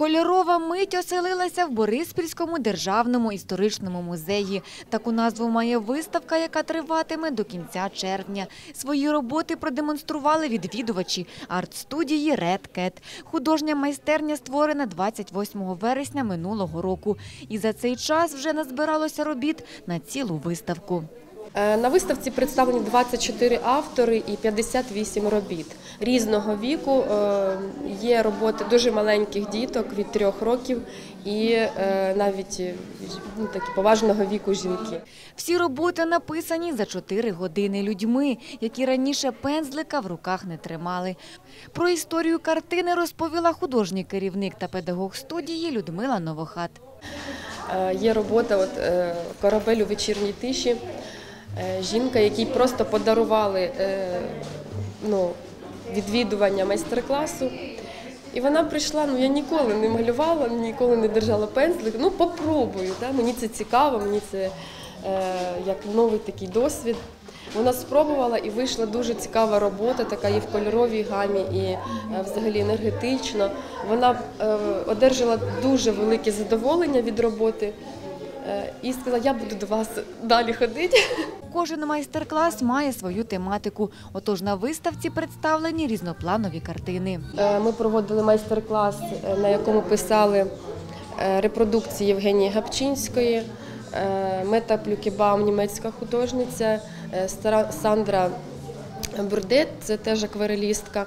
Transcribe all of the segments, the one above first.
Кольорова мить оселилася в Бориспільському державному історичному музеї. Таку назву має виставка, яка триватиме до кінця червня. Свої роботи продемонстрували відвідувачі арт-студії Red Cat. Художня майстерня створена 28 вересня минулого року. І за цей час вже назбиралося робіт на цілу виставку. Е, На виставці представлені 24 автори і 58 робіт різного віку. Е, Є роботи дуже маленьких діток від трьох років і е, навіть ну, такі поважного віку жінки. Всі роботи написані за 4 години людьми, які раніше пензлика в руках не тримали. Про історію картини розповіла художній керівник та педагог студії Людмила Новохат. Є робота от, корабель у вечірній тиші. Е, Жінка, якій просто подарували е, ну, відвідування майстер-класу. І вона прийшла, ну я ніколи не малювала, ніколи не держала пензлик. Ну, попробую. Да? Мені це цікаво, мені це е, як новий такий досвід. Вона спробувала і вийшла дуже цікава робота, така і в кольоровій гамі, і е, взагалі енергетично. Вона е, одержала дуже велике задоволення від роботи е, і сказала, я буду до вас далі ходити. Кожен майстер-клас має свою тематику. Отож на виставці представлені різнопланові картини. Е, Ми проводили майстер-клас, е, на якому писали е, репродукції Євгенії Гапчинської, Мета Плюкібаум, німецька художниця, Сандра Бурдет, це теж акварелістка.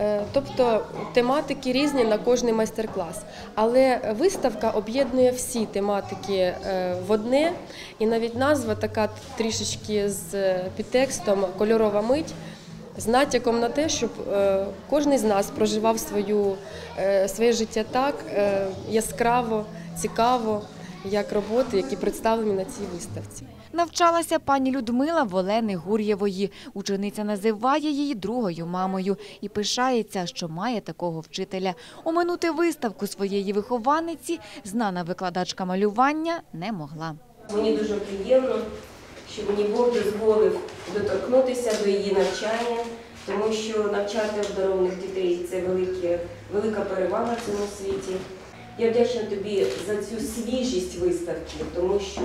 Е, Тобто тематики різні на кожний майстер-клас. Але виставка об'єднує всі тематики е, в одне, і навіть назва така трішечки з е, підтекстом Кольорова мить з натяком на те, щоб кожен з нас проживав свою, своє життя так яскраво, цікаво, як роботи, які представлені на цій виставці. Навчалася пані Людмила в Олени Гур'євої. Учениця називає її другою мамою і пишається, що має такого вчителя. Оминути виставку своєї вихованиці знана викладачка малювання не могла. Мені дуже приємно, що мені Бог дозволив доторкнутися до її навчання, тому що навчати обдарованих дітей це велике, велика перевага в цьому світі. Я вдячна тобі за цю свіжість виставки, тому що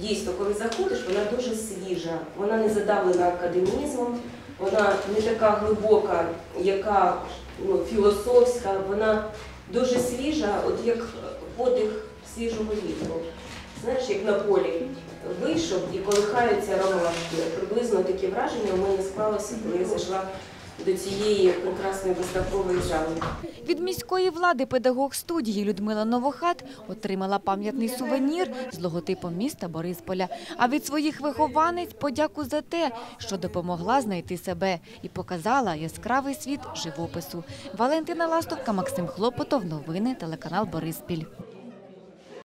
дійсно, коли заходиш, вона дуже свіжа, вона не задавлена академізмом, вона не така глибока, яка ну, філософська, вона дуже свіжа, от як подих свіжого вітру. Знаєш, як на полі вийшов і колихаються ромашки. Приблизно такі враження у мене склалося, коли я зайшла до цієї прекрасної виставкової зали. Від міської влади педагог студії Людмила Новохат отримала пам'ятний сувенір з логотипом міста Борисполя. А від своїх вихованець подяку за те, що допомогла знайти себе і показала яскравий світ живопису. Валентина Ластовка, Максим Хлопотов. Новини телеканал Бориспіль.